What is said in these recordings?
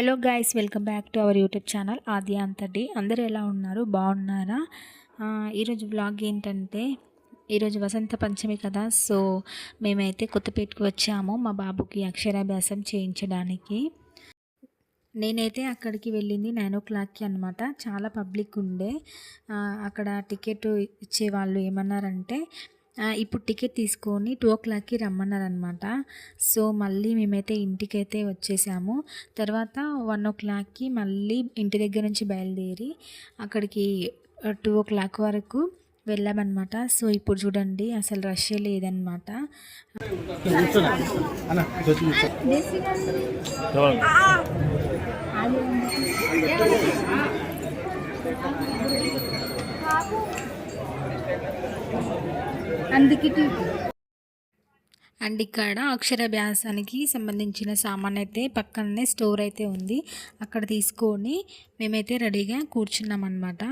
Hello guys welcome back to our YouTube channel ఆది అంతటి అందరూ ఎలా ఉన్నారు? బాగున్నారా? ఈరోజు బ్లాగ్ ఏంటంటే ఈరోజు వసంత పంచమి కదా సో మేమైతే కొత్తపేటకు వచ్చాము మా బాబుకి అక్షరాభ్యాసం చేయించడానికి. నేనైతే అక్కడికి వెళ్ళింది నైన్ ఓ క్లాక్కి అనమాట చాలా పబ్లిక్ ఉండే. అక్కడ టికెట్ ఇచ్చేవాళ్ళు ఏమన్నారంటే ఇప్పుడు టికెట్ తీసుకొని టూ ఓ క్లాక్కి రమ్మన్నారనమాట సో మళ్ళీ మేమైతే ఇంటికైతే వచ్చేసాము. తర్వాత వన్ ఓ క్లాక్కి మళ్ళీ ఇంటి దగ్గర నుంచి బయలుదేరి అక్కడికి టూ ఓ క్లాక్ వరకు వెళ్ళామన్నమాట. సో ఇప్పుడు చూడండి అసలు రష్ లేదనమాట అందుకే అండ్ ఇక్కడ అక్షరాభ్యాసానికి సంబంధించిన సామాన్ అయితే పక్కనే స్టోర్ అయితే ఉంది. అక్కడ తీసుకొని మేమైతే రెడీగా కూర్చున్నాం అనమాట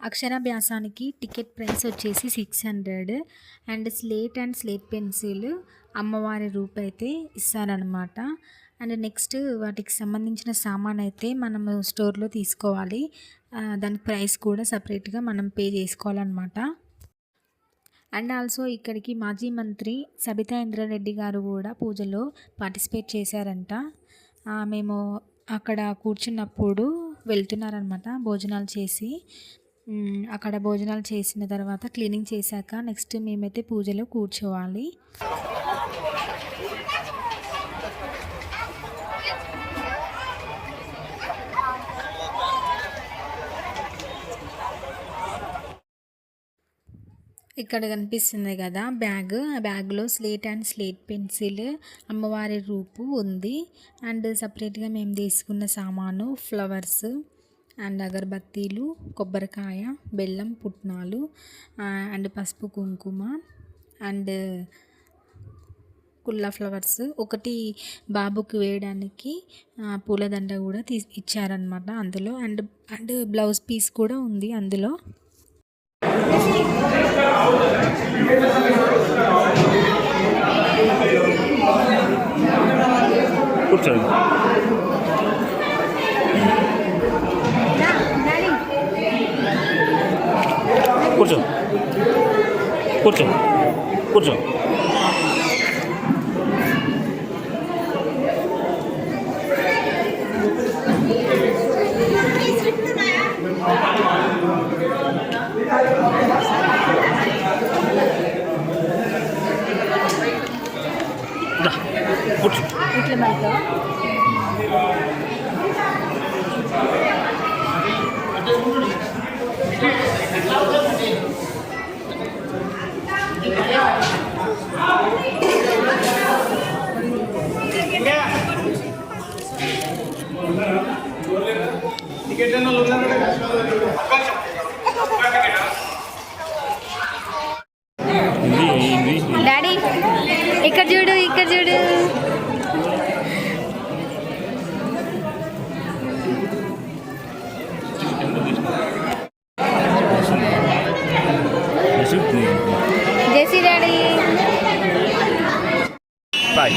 అక్షరాభ్యాసానికి టికెట్ ప్రైస్ వచ్చేసి six hundred. And slate and slate pencil అమ్మవారి రూపు అయితే ఇస్తారనమాట అండ్ నెక్స్ట్ వాటికి సంబంధించిన సామాన్ అయితే మనము స్టోర్లో తీసుకోవాలి. దానికి ప్రైస్ కూడా సపరేట్గా మనం పే చేసుకోవాలన్నమాట. అండ్ ఆల్సో ఇక్కడికి మాజీ మంత్రి సబితా ఇంద్రారెడ్డి గారు కూడా పూజలో పార్టిసిపేట్ చేశారంట. మేము అక్కడ కూర్చున్నప్పుడు వెళ్తున్నారనమాట భోజనాలు చేసి. అక్కడ భోజనాలు చేసిన తర్వాత క్లీనింగ్ చేశాక నెక్స్ట్ మేమైతే పూజలో కూర్చోవాలి. ఇక్కడ కనిపిస్తుంది కదా బ్యాగ్. ఆ బ్యాగ్లో స్లేట్ అండ్ స్లేట్ పెన్సిల్ అమ్మవారి రూపు ఉంది. అండ్ సపరేట్గా మేము తీసుకున్న సామాను ఫ్లవర్స్ అండ్ అగరబత్తీలు కొబ్బరికాయ బెల్లం పుట్నాలు అండ్ పసుపు కుంకుమ అండ్ కుల్లా ఫ్లవర్స్. ఒకటి బాబుకి వేయడానికి పూలదండ కూడా తీ ఇచ్చారనమాట అందులో. అండ్ అండ్ బ్లౌజ్ పీస్ కూడా ఉంది అందులో. కూర్చోండి కూర్చో కూర్చో కూర్చో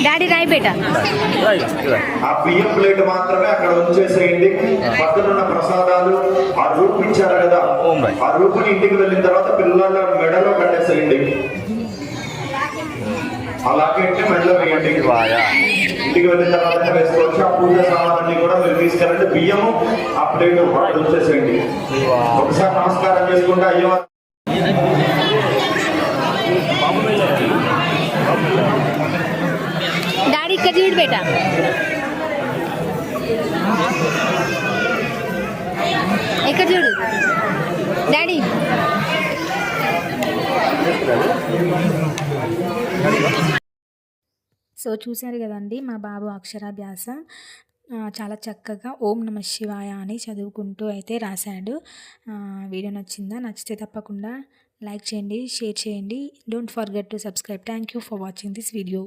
డాడీ రాయి బేట ఆ బియ్యం ప్లేట్ మాత్రమే అక్కడ ఉంచేసేయండి. పక్కనున్న ప్రసాదాలు ఆ రూపు ఇచ్చారు కదా. ఆ రూపుని ఇంటికి వెళ్ళిన తర్వాత పిల్లల మెడలో కట్టేసేయండి అలాగే మెడలో వేయండి. వాయా ఇంటికి వెళ్ళిన తర్వాత వేసుకోవచ్చు. ఆ పూజ సామాన్ని కూడా మీరు తీసుకెళ్ళండి. బియ్యము ఆ ప్లేట్ అక్కడ ఉంచేసేయండి. ఒకసారి నమస్కారం చేసుకుంటే అయ్యో. డాడీ ఇక్కడ చూడు బేట. ఇక్కడ చూడు. డాడీ. సో చూశారు కదండి మా బాబు అక్షరాభ్యాస. చాలా చక్కగా ఓం నమ శివాయ అని చదువుకుంటూ అయితే రాశాడు. వీడియో నచ్చిందా? నచ్చితే తప్పకుండా లైక్ చేయండి షేర్ చేయండి. Don't forget to subscribe thank you for watching this video